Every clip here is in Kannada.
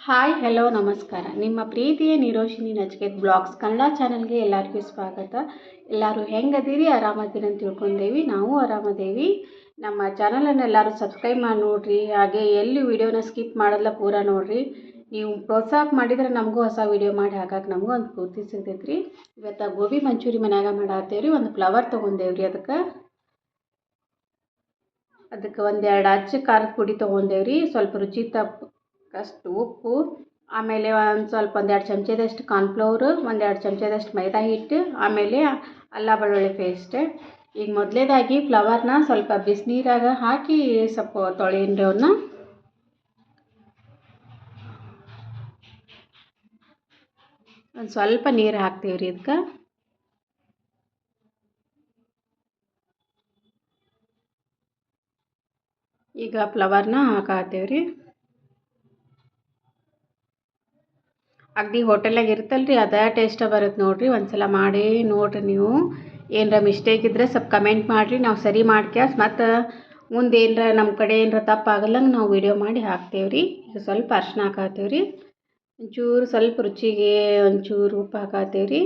ಹಾಯ್ ಹೆಲೋ ನಮಸ್ಕಾರ. ನಿಮ್ಮ ಪ್ರೀತಿಯ ನಿರೋಶಿನಿ ನಚಿಕೇತ್ ಬ್ಲಾಗ್ಸ್ ಕನ್ನಡ ಚಾನಲ್ಗೆ ಎಲ್ಲರಿಗೂ ಸ್ವಾಗತ. ಎಲ್ಲರೂ ಹೆಂಗದೀರಿ? ಆರಾಮದೀರಿ ಅಂತ ತಿಳ್ಕೊಂಡೇವಿ. ನಾವು ಆರಾಮದೇವಿ. ನಮ್ಮ ಚಾನಲನ್ನು ಎಲ್ಲರೂ ಸಬ್ಸ್ಕ್ರೈಬ್ ಮಾಡಿ ನೋಡಿರಿ. ಹಾಗೆ ಎಲ್ಲಿ ವಿಡಿಯೋನ ಸ್ಕಿಪ್ ಮಾಡಲ್ಲ ಪೂರ ನೋಡಿರಿ. ನೀವು ಪ್ರೋತ್ಸಾಹ ಮಾಡಿದ್ರೆ ನಮಗೂ ಹೊಸ ವಿಡಿಯೋ ಮಾಡಿ ಹಾಕಕ್ಕೆ ನಮಗೂ ಒಂದು ಪೂರ್ತಿ ಸಿಗ್ತೈತೆ ರೀ ಇವತ್ತು ಗೋಬಿ ಮಂಚೂರಿ ಮನ್ಯಾಗ ಮಾಡತ್ತೇವೆ ರೀ ಒಂದು ಫ್ಲವರ್ ತೊಗೊಂಡೇವೆ ರೀ ಅದಕ್ಕೆ. ಅದಕ್ಕೆ ಒಂದೆರಡು ಅಚ್ಚ ಖಾರದ ಪುಡಿ ತೊಗೊಂಡೇವ್ರಿ. ಸ್ವಲ್ಪ ರುಚಿ ತಪ್ಪಷ್ಟು ಉಪ್ಪು, ಆಮೇಲೆ ಒಂದು ಸ್ವಲ್ಪ ಒಂದೆರಡು ಚಮಚದಷ್ಟು ಕಾರ್ನ್ಫ್ಲೋರು ಒಂದೆರಡು ಚಮಚದಷ್ಟು ಮೈದಾ ಹಿಟ್ಟು, ಆಮೇಲೆ ಅಲ್ಲ ಬೆಳ್ಳುಳ್ಳಿ ಪೇಸ್ಟ್ ಈಗ ಮೊದಲೇದಾಗಿ ಫ್ಲವರ್ನ ಸ್ವಲ್ಪ ಬಿಸಿನೀರಾಗ ಹಾಕಿ ಸ್ವಲ್ಪ ತೊಳೆಯನ್ರಿ ಅವನ್ನ ಒಂದು ಸ್ವಲ್ಪ ನೀರು ಹಾಕ್ತೀವಿ ರೀ ಇದಕ್ಕೆ ಈಗ ಫ್ಲವರ್ನ ಹಾಕಾತೀವಿ ರೀ. ಅಗದಿ ಹೋಟೆಲಾಗ ಇರುತ್ತಲ್ಲ ರೀ ಅದೇ ಟೇಸ್ಟ ಬರುತ್ತೆ ನೋಡಿರಿ. ಒಂದ್ಸಲ ಮಾಡಿ ನೋಡಿರಿ ನೀವು. ಏನರ ಮಿಸ್ಟೇಕ್ ಇದ್ದರೆ ಸ್ವಲ್ಪ ಕಮೆಂಟ್ ಮಾಡಿರಿ, ನಾವು ಸರಿ ಮಾಡ್ಕ್ಯಾಸ್. ಮತ್ತು ಮುಂದೆ ಏನರ ನಮ್ಮ ಕಡೆ ಏನರ ತಪ್ಪಾಗಲ್ಲಂಗೆ ನಾವು ವಿಡಿಯೋ ಮಾಡಿ ಹಾಕ್ತೇವೆ ರೀ ಈಗ ಸ್ವಲ್ಪ ಅರ್ಶಿನ ಹಾಕತ್ತೇವೆ ರೀ ಒಂಚೂರು ಸ್ವಲ್ಪ ರುಚಿಗೆ ಒಂಚೂರು ಉಪ್ಪು ಹಾಕತ್ತೇವೆ ರೀ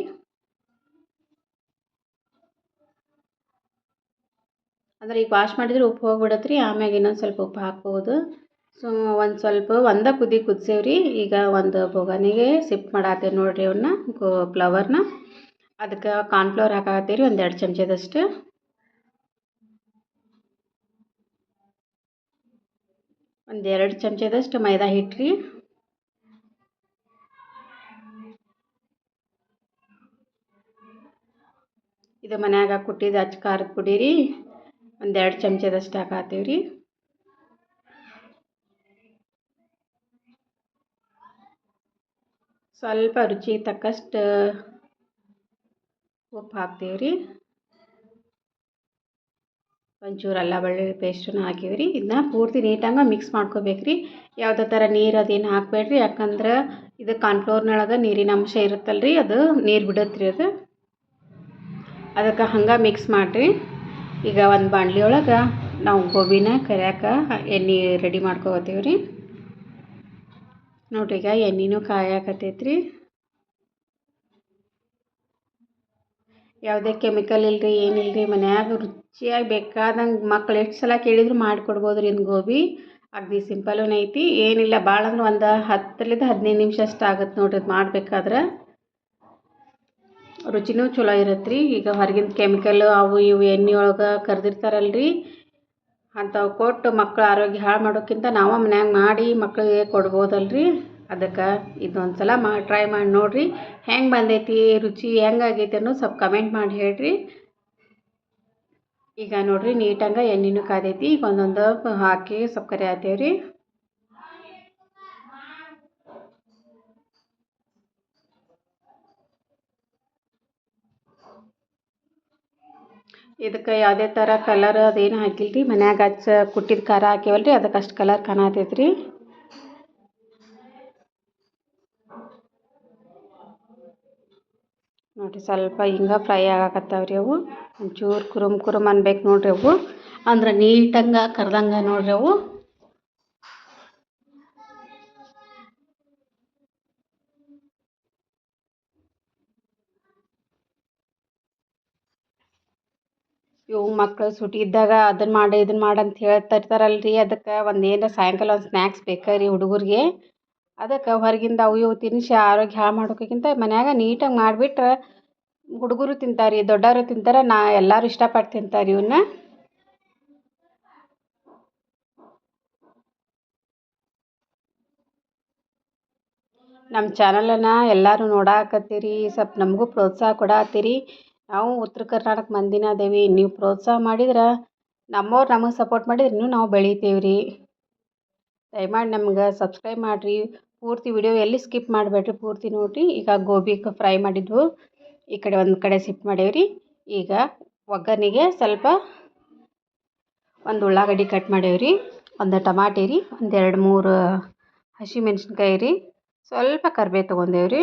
ಅಂದ್ರೆ ಈಗ ವಾಶ್ ಮಾಡಿದ್ರೆ ಉಪ್ಪು ಹೋಗ್ಬಿಡತ್ತೆ ರೀ ಆಮ್ಯಾಗ ಇನ್ನೊಂದು ಸ್ವಲ್ಪ ಉಪ್ಪು ಹಾಕ್ಬೋದು. ಸೊ, ಒಂದು ಸ್ವಲ್ಪ ಒಂದೇ ಕುದಿ ಕುದಿಸೇವ್ರಿ. ಈಗ ಒಂದು ಬೊಗಣಿಗೆ ಸಿಪ್ ಮಾಡತ್ತೇವೆ ನೋಡಿರಿ ಅವನ್ನ ಫ್ಲವರ್ನ ಅದಕ್ಕೆ ಕಾರ್ನ್ಫ್ಲವರ್ ಹಾಕಾಕತ್ತೀವಿ ರೀ ಒಂದು ಎರಡು ಚಮಚದಷ್ಟು. ಒಂದು ಎರಡು ಚಮಚದಷ್ಟು ಮೈದಾ ಹಿಟ್ಟು ರೀ ಇದು ಮನ್ಯಾಗ ಕುಟ್ಟಿದ ಅಚ್ಚ ಖಾರದ ಪುಡಿ ರೀ ಒಂದೆರಡು ಚಮಚದಷ್ಟು ಹಾಕಾತೀವಿ ರೀ ಸ್ವಲ್ಪ ರುಚಿ ತಕ್ಕಷ್ಟು ಉಪ್ಪು ಹಾಕ್ತೀವಿ ರೀ ಒಂಚೂರು ಅಲ್ಲ ಬೆಳ್ಳುಳ್ಳಿ ಪೇಸ್ಟನ್ನು ಹಾಕೀವಿ ರೀ ಇದನ್ನ ಪೂರ್ತಿ ನೀಟಾಗಿ ಮಿಕ್ಸ್ ಮಾಡ್ಕೋಬೇಕು ರೀ ಯಾವುದೇ ಥರ ನೀರು ಅದೇನು ಹಾಕಬೇಡ್ರಿ. ಯಾಕಂದ್ರೆ ಇದು ಕಾನ್ಫ್ಲೋರ್ನೊಳಗೆ ನೀರಿನ ಅಂಶ ಇರುತ್ತಲ್ಲ ರೀ ಅದು ನೀರು ಬಿಡುತ್ತೆ ರೀ ಅದು. ಅದಕ್ಕೆ ಹಂಗೆ ಮಿಕ್ಸ್ ಮಾಡಿರಿ. ಈಗ ಒಂದು ಬಾಣಲಿ ಒಳಗೆ ನಾವು ಗೋಬಿನ, ಕರಿಯಾಕ ಎಣ್ಣೆ ರೆಡಿ ಮಾಡ್ಕೋತೀವಿ ರೀ ನೋಡಿರಿ ಈಗ ಎಣ್ಣೆನೂ ಕಾಯಾಕತ್ತೈತ್ರಿ. ಯಾವುದೇ ಕೆಮಿಕಲ್ ಇಲ್ಲರಿ ಏನಿಲ್ಲ ರೀ ಮನ್ಯಾಗ ರುಚಿಯಾಗಿ ಬೇಕಾದಂಗೆ ಮಕ್ಳು ಎಷ್ಟು ಸಲ ಕೇಳಿದ್ರು ಮಾಡಿಕೊಡ್ಬೋದು ರೀ ಇನ್ನು ಗೋಬಿ. ಅಗ್ದಿ ಸಿಂಪಲೂ ಐತಿ ಏನಿಲ್ಲ ಭಾಳ ಅಂದ್ರೆ ಒಂದು ಹತ್ತರಿಂದ ಹದಿನೈದು ನಿಮಿಷ ಅಷ್ಟು ಆಗುತ್ತೆ ನೋಡ್ರಿ ಅದು ಮಾಡಬೇಕಾದ್ರೆ. ರುಚಿನೂ ಚಲೋ ಇರುತ್ತೆ ರೀ ಈಗ ಹೊರಗಿನ ಕೆಮಿಕಲ್ಲು ಅವು ಇವು ಎಣ್ಣೆ ಒಳಗೆ ಕರೆದಿರ್ತಾರಲ್ರಿ. ಅಂಥವು ಕೊಟ್ಟು ಮಕ್ಳ ಆರೋಗ್ಯ ಹಾಳು ಮಾಡೋಕ್ಕಿಂತ ನಾವು ಮನ್ಯಾಗ ಮಾಡಿ ಮಕ್ಕಳಿಗೆ ಕೊಡ್ಬೋದಲ್ರಿ? ರೀ ಅದಕ್ಕೆ ಇದೊಂದು ಸಲ ಮಾ ಟ್ರೈ ಮಾಡಿ ನೋಡಿರಿ. ಹೆಂಗೆ ಬಂದೈತಿ, ರುಚಿ ಹೆಂಗಾಗೈತಿ ಅನ್ನೋ ಸ್ವಲ್ಪ ಕಮೆಂಟ್ ಮಾಡಿ ಹೇಳ್ರಿ. ಈಗ ನೋಡಿರಿ ನೀಟಂಗೆ ಎಣ್ಣೆನೂ ಕಾದೈತಿ. ಈಗ ಒಂದೊಂದು ಹಾಕಿ ಸ್ವಲ್ಪ ಕರಿ ಹಾಕ್ತೇವೆ ಇದಕ್ಕೆ ಯಾವುದೇ ಥರ ಕಲರ್ ಅದೇನು ಹಾಕಿಲ್ಲ ರೀ ಮನ್ಯಾಗ ಹಚ್ಚ ಕುಟ್ಟಿದ ಖಾರ ಹಾಕೇವಲ್ಲ ರೀ ಅದಕ್ಕೆ ಅಷ್ಟು ಕಲರ್ ಕಾಣತೈತೆ ರೀ ನೋಡಿರಿ ಸ್ವಲ್ಪ ಹಿಂಗೆ ಫ್ರೈ ಆಗಾಕತ್ತಾವ ರೀ ಅವು. ಒಂಚೂರು ಕುರುಮ್ ಕುರುಮ್ ಅನ್ಬೇಕು ನೋಡಿರಿ ಅವು. ಅಂದ್ರೆ ನೀಟಂಗೆ ಕರ್ದಂಗೆ ನೋಡಿರಿ ಅವು. ಇವು ಮಕ್ಕಳು ಸೂಟಿ ಇದ್ದಾಗ ಅದನ್ನು ಮಾಡಿ ಇದನ್ನು ಮಾಡಿ ಅಂತ ಹೇಳ್ತಾ ರೀ ಅದಕ್ಕೆ ಒಂದು ಏನರ ಸಾಯಂಕಾಲ ಒಂದು ಸ್ನ್ಯಾಕ್ಸ್ ಬೇಕಾ ರೀ ಹುಡುಗರಿಗೆ. ಅದಕ್ಕೆ ಹೊರಗಿಂದ ಅವು ಇವು ತಿನ್ನಿಸಿ ಆರೋಗ್ಯ ಹಾಳು ಮಾಡೋಕ್ಕಿಂತ ಮನ್ಯಾಗ ನೀಟಾಗಿ ಮಾಡಿಬಿಟ್ರೆ ಹುಡುಗರು ತಿಂತಾರೆ ರೀ ದೊಡ್ಡವರು ತಿಂತಾರೆ, ನಾ ಎಲ್ಲರೂ ಇಷ್ಟಪಟ್ಟು ತಿಂತಾರೆ ಇವನ್ನ ನಮ್ಮ ಚಾನಲನ್ನು ಎಲ್ಲರೂ ನೋಡಾಕತ್ತೀರಿ, ಸ್ವಲ್ಪ ನಮಗೂ ಪ್ರೋತ್ಸಾಹ ಕೊಡಾತ್ತೀರಿ. ನಾವು ಉತ್ತರ ಕರ್ನಾಟಕ ಮಂದಿನ ಅದೇವಿ. ನೀವು ಪ್ರೋತ್ಸಾಹ ಮಾಡಿದ್ರೆ ನಮ್ಮವ್ರು ನಮಗೆ ಸಪೋರ್ಟ್ ಮಾಡಿದ್ರೆ ಇನ್ನೂ ನಾವು ಬೆಳಿತೀವಿ ರೀ ದಯಮಾಡಿ ನಮ್ಗೆ ಸಬ್ಸ್ಕ್ರೈಬ್ ಮಾಡಿರಿ. ಪೂರ್ತಿ ವಿಡಿಯೋ ಎಲ್ಲಿ ಸ್ಕಿಪ್ ಮಾಡಬೇಡ್ರಿ ಪೂರ್ತಿ ನೋಡಿರಿ. ಈಗ ಗೋಬಿ ಫ್ರೈ ಮಾಡಿದ್ವು. ಈ ಕಡೆ ಒಂದು ಕಡೆ ಸಿಪ್ ಮಾಡೇವ್ರಿ. ಈಗ ಒಗ್ಗರಣೆಗೆ ಸ್ವಲ್ಪ ಒಂದು ಉಳ್ಳಾಗಡ್ಡಿ ಕಟ್ ಮಾಡೇವ್ರಿ. ಒಂದು ಟಮಾಟೆ ರೀ. ಒಂದೆರಡು ಮೂರು ಹಸಿಮೆಣ್ಸಿನ್ಕಾಯಿ ರೀ. ಸ್ವಲ್ಪ ಕರ್ಬೇವು ತೊಗೊಂಡೇವ್ರಿ.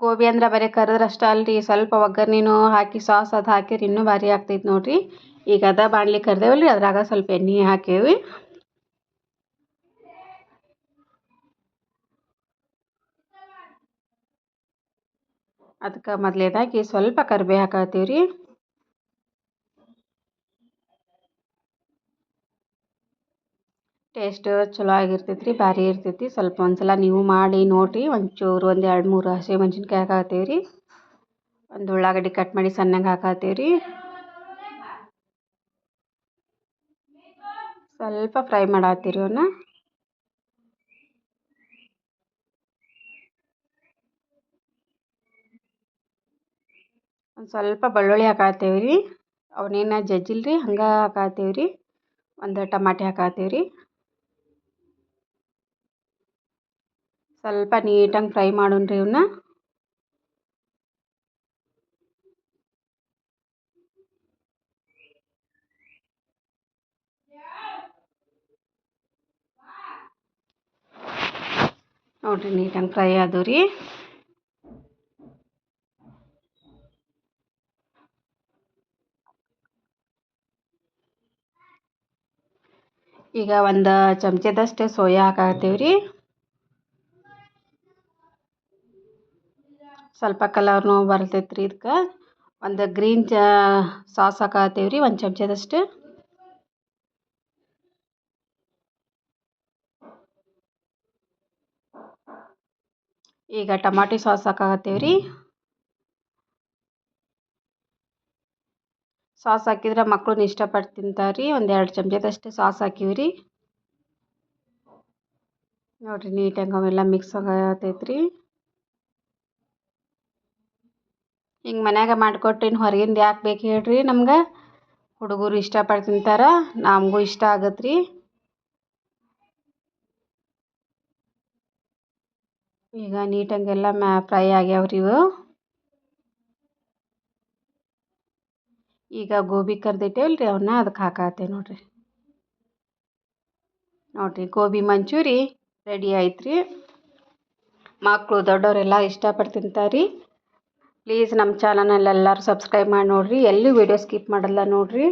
ಗೋಬಿ ಅಂದ್ರೆ ಬರೀ ಕರೆದ್ರೆ ಅಷ್ಟೇ ಅಲ್ರಿ, ಸ್ವಲ್ಪ ಒಗ್ಗರ್ಣೆನೂ ಹಾಕಿ, ಸಾಸ್ ಅದು ಹಾಕಿದ್ರೆ ಇನ್ನೂ ಭಾರಿ ಆಗ್ತೈತೆ ನೋಡಿರಿ. ಈಗ ಅದ ಬಾಣಲಿ ಕರ್ದೇವಲ್ಲ ರೀ ಅದ್ರಾಗ ಸ್ವಲ್ಪ ಎಣ್ಣೆ ಹಾಕೇವಿ ಅದಕ್ಕೆ ಮೊದಲೇದಾಗಿ ಸ್ವಲ್ಪ ಕರಿಬೇ ಹಾಕತ್ತೀವಿ ರೀ ಟೇಸ್ಟ್ ಚಲೋ ಆಗಿರ್ತೈತೆ ರೀ ಭಾರಿ ಇರ್ತೈತಿ. ಸ್ವಲ್ಪ ಒಂದ್ಸಲ ನೀವು ಮಾಡಿ ನೋಡಿರಿ, ಒಂಚೂರು ಒಂದು ಎರಡು ಮೂರು ಹಸಿಮೆಣ್ಸಿನ್ಕಾಯಿ ಹಾಕತ್ತೀವಿ ರೀ ಒಂದು ಉಳ್ಳಾಗಡ್ಡಿ ಕಟ್ ಮಾಡಿ ಸಣ್ಣಗೆ ಹಾಕತ್ತೀವಿ ರೀ ಸ್ವಲ್ಪ ಫ್ರೈ ಮಾಡತ್ತೀರಿ ಅವನ್ನ ಒಂದು ಸ್ವಲ್ಪ ಬೆಳ್ಳುಳ್ಳಿ ಹಾಕತ್ತೀವಿ ರೀ ಅವನೇನು ಜಜ್ಜಿಲ್ಲ ರೀ ಹಂಗೆ ಹಾಕತ್ತೀವಿ ರೀ ಒಂದು ಟಮಾಟೆ ಹಾಕತ್ತೀವಿ ಸ್ವಲ್ಪ ನೀಟಾಗಿ ಫ್ರೈ ಮಾಡೋಣ ರೀ ಇವನ್ನ ನೋಡಿರಿ ನೀಟಾಗಿ ಫ್ರೈ ಆದವು ರೀ. ಈಗ ಒಂದು ಚಮಚದಷ್ಟು ಸೋಯಾ ಹಾಕತ್ತೀವಿ ರೀ ಸ್ವಲ್ಪ ಕಲರ್ನು ಬರ್ತೈತೆ ರೀ ಇದಕ್ಕೆ ಒಂದು ಗ್ರೀನ್ ಚ ಸಾಸ್ ಹಾಕತ್ತೀವಿ ರೀ ಒಂದು ಚಮಚದಷ್ಟು. ಈಗ ಟಮಾಟಿ ಸಾಸ್ ಹಾಕತ್ತೀವಿ ರೀ ಸಾಸ್ ಹಾಕಿದ್ರೆ ಮಕ್ಕಳು ಇಷ್ಟಪಟ್ಟು ತಿಂತಾರೆ ರೀ ಒಂದು ಎರಡು ಚಮಚದಷ್ಟು ಸಾಸ್ ಹಾಕಿವಿ ರೀ ನೋಡಿರಿ ನೀಟಾಗಿ ಅವೆಲ್ಲ ಮಿಕ್ಸ್ ಆಗತ್ತೈತೆ ರೀ ಹಿಂಗೆ ಮನ್ಯಾಗ ಮಾಡಿಕೊಟ್ರೆ ಇನ್ನು ಹೊರಗಿಂದ ಯಾಕೆ ಬೇಕು ಹೇಳ್ರಿ ನಮ್ಗೆ? ಹುಡುಗರು ಇಷ್ಟಪಟ್ಟು ತಿಂತಾರೆ, ನಮಗೂ ಇಷ್ಟ ಆಗತ್ತೆ ರೀ ಈಗ ನೀಟಂಗೆಲ್ಲ ಮ್ಯಾ ಫ್ರೈ ಆಗ್ಯಾವ ರೀ ಇವು. ಈಗ ಗೋಬಿ ಕರ್ದಿಟ್ಟೇವಲ್ಲ ರೀ ಅವನ್ನ ಅದಕ್ಕೆ ಹಾಕತ್ತೆ ನೋಡಿರಿ. ನೋಡಿರಿ, ಗೋಬಿ ಮಂಚೂರಿ ರೆಡಿ ಆಯ್ತು ರೀ ಮಕ್ಕಳು ದೊಡ್ಡವರೆಲ್ಲ ಇಷ್ಟಪಟ್ಟು ತಿಂತಾರೆ. ರೀ ಪ್ಲೀಸ್ ನಮ್ಮ ಚಾನಲಲ್ಲಿ ಎಲ್ಲರೂ ಸಬ್ಸ್ಕ್ರೈಬ್ ಮಾಡಿ ನೋಡಿರಿ. ಎಲ್ಲಿ ವೀಡಿಯೋ ಸ್ಕಿಪ್ ಮಾಡಲ್ಲ ನೋಡಿರಿ.